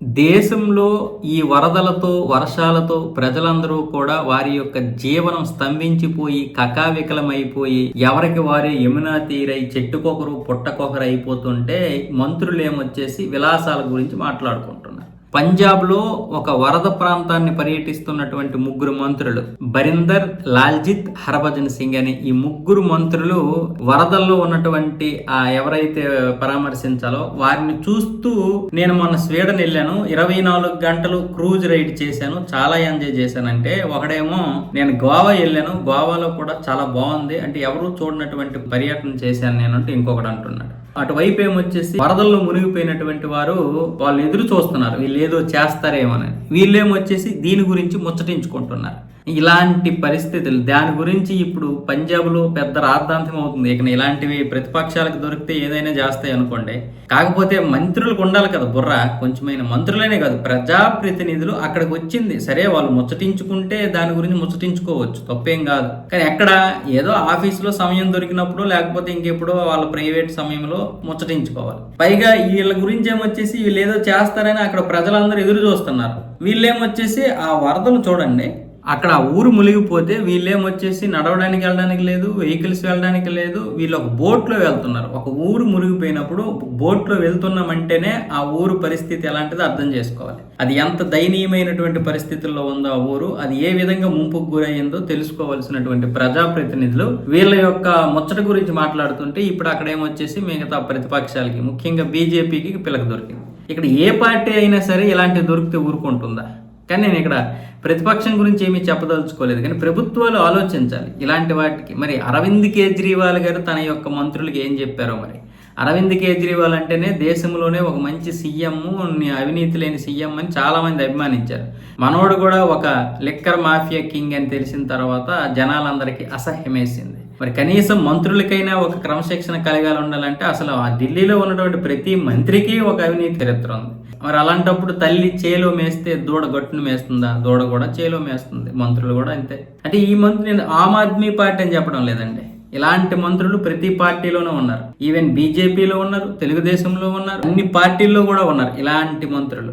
దేశంలో ఈ వరదలతో వర్షాలతో ప్రజలందరూ కూడా వారి యొక్క జీవనం స్తంభించిపోయి కకావికలమైపోయి ఎవరికి వారే యమునా తీరై చెట్టుకొకరు పుట్టకొకరు అయిపోతుంటే మంత్రులు ఏమొచ్చేసి విలాసాల గురించి మాట్లాడుకుంటారు. పంజాబ్లో ఒక వరద ప్రాంతాన్ని పర్యటిస్తున్నటువంటి ముగ్గురు మంత్రులు బరిందర్ లాల్జిత్ హర్భజన్ సింగ్ అని ఈ ముగ్గురు మంత్రులు వరదల్లో ఉన్నటువంటి ఆ ఎవరైతే పరామర్శించాలో వారిని చూస్తూ నేను మొన్న స్వీడన్ వెళ్ళాను. ఇరవై నాలుగు గంటలు క్రూజ్ రైడ్ చేశాను. చాలా ఎంజాయ్ చేశానంటే ఒకడేమో నేను గోవా వెళ్ళాను. గోవాలో కూడా చాలా బాగుంది. అంటే ఎవరు చూడనటువంటి పర్యటన చేశాను నేను అంటే ఇంకొకటి అంటున్నాడు. అటువైపు ఏమొచ్చేసి వరదల్లో మునిగిపోయినటువంటి వారు వాళ్ళు ఎదురు చూస్తున్నారు. వీళ్ళు ఏదో చేస్తారేమోనని వీళ్ళేమొచ్చేసి దీని గురించి ముచ్చటించుకుంటున్నారు. ఇలాంటి పరిస్థితులు దాని గురించి ఇప్పుడు పంజాబ్లో పెద్ద రాద్ధాంతం అవుతుంది. ఇక ఇలాంటివి ప్రతిపక్షాలకు దొరికితే ఏదైనా చేస్తాయి అనుకోండి. కాకపోతే మంత్రులకు ఉండాలి కదా బుర్ర. కొంచెమైన మంత్రులనే కాదు ప్రజాప్రతినిధులు అక్కడికి వచ్చింది. సరే వాళ్ళు ముచ్చటించుకుంటే దాని గురించి ముచ్చటించుకోవచ్చు. తప్పేం కాదు. కానీ ఎక్కడ ఏదో ఆఫీసులో సమయం దొరికినప్పుడు లేకపోతే ఇంకెప్పుడో వాళ్ళ ప్రైవేట్ సమయంలో ముచ్చటించుకోవాలి. పైగా వీళ్ళ గురించి ఏమొచ్చేసి వీళ్ళు ఏదో చేస్తారని అక్కడ ప్రజలందరూ ఎదురు చూస్తున్నారు. వీళ్ళేమొచ్చేసి ఆ వరదలు చూడండి. అక్కడ ఆ ఊరు మునిగిపోతే వీళ్ళేమొచ్చేసి నడవడానికి వెళ్ళడానికి లేదు వెహికల్స్ వెళ్ళడానికి లేదు వీళ్ళు ఒక బోట్లో వెళ్తున్నారు. ఒక ఊరు మునిగిపోయినప్పుడు బోట్లో వెళ్తున్నామంటేనే ఆ ఊరు పరిస్థితి ఎలాంటిదో అర్థం చేసుకోవాలి. అది ఎంత దయనీయమైనటువంటి పరిస్థితుల్లో ఉందో ఆ ఊరు అది ఏ విధంగా ముంపుకు గురయ్యిందో తెలుసుకోవాల్సినటువంటి ప్రజాప్రతినిధులు వీళ్ళ యొక్క ముచ్చట గురించి మాట్లాడుతుంటే ఇప్పుడు అక్కడ ఏమొచ్చేసి మిగతా ప్రతిపక్షాలకి ముఖ్యంగా బీజేపీకి పిలక దొరికింది. ఇక్కడ ఏ పార్టీ అయినా సరే ఇలాంటివి దొరికితే ఊరుకుంటుందా? కానీ నేను ఇక్కడ ప్రతిపక్షం గురించి ఏమీ చెప్పదలుచుకోలేదు. కానీ ప్రభుత్వాలు ఆలోచించాలి. ఇలాంటి వాటికి. మరి అరవింద్ కేజ్రీవాల్ గారు తన యొక్క మంత్రులకి ఏం చెప్పారో మరి? అరవింద్ కేజ్రీవాల్ అంటేనే దేశంలోనే ఒక మంచి సీఎం అవినీతి లేని సీఎం అని చాలామంది అభిమానించారు. మనోడు కూడా ఒక లిక్కర్ మాఫియా కింగ్ అని తెలిసిన తర్వాత జనాలందరికీ అసహ్యమేసింది. మరి కనీసం మంత్రులకైనా ఒక క్రమశిక్షణ కలిగాలి ఉండాలంటే అసలు ఆ ఢిల్లీలో ఉన్నటువంటి ప్రతి మంత్రికి ఒక అవినీతి చరిత్ర ఉంది. మరి అలాంటప్పుడు తల్లి చేలో మేస్తే దూడ గట్టును మేస్తుందా? దూడ కూడా చేలో మేస్తుంది. మంత్రులు కూడా అంతే. అంటే ఈ మంత్రి నేను ఆమ్ ఆద్మీ పార్టీ అని చెప్పడం లేదండి. ఇలాంటి మంత్రులు ప్రతి పార్టీలోనూ ఉన్నారు. ఈవెన్ బీజేపీలో ఉన్నారు తెలుగుదేశంలో ఉన్నారు అన్ని పార్టీల్లో కూడా ఉన్నారు ఇలాంటి మంత్రులు.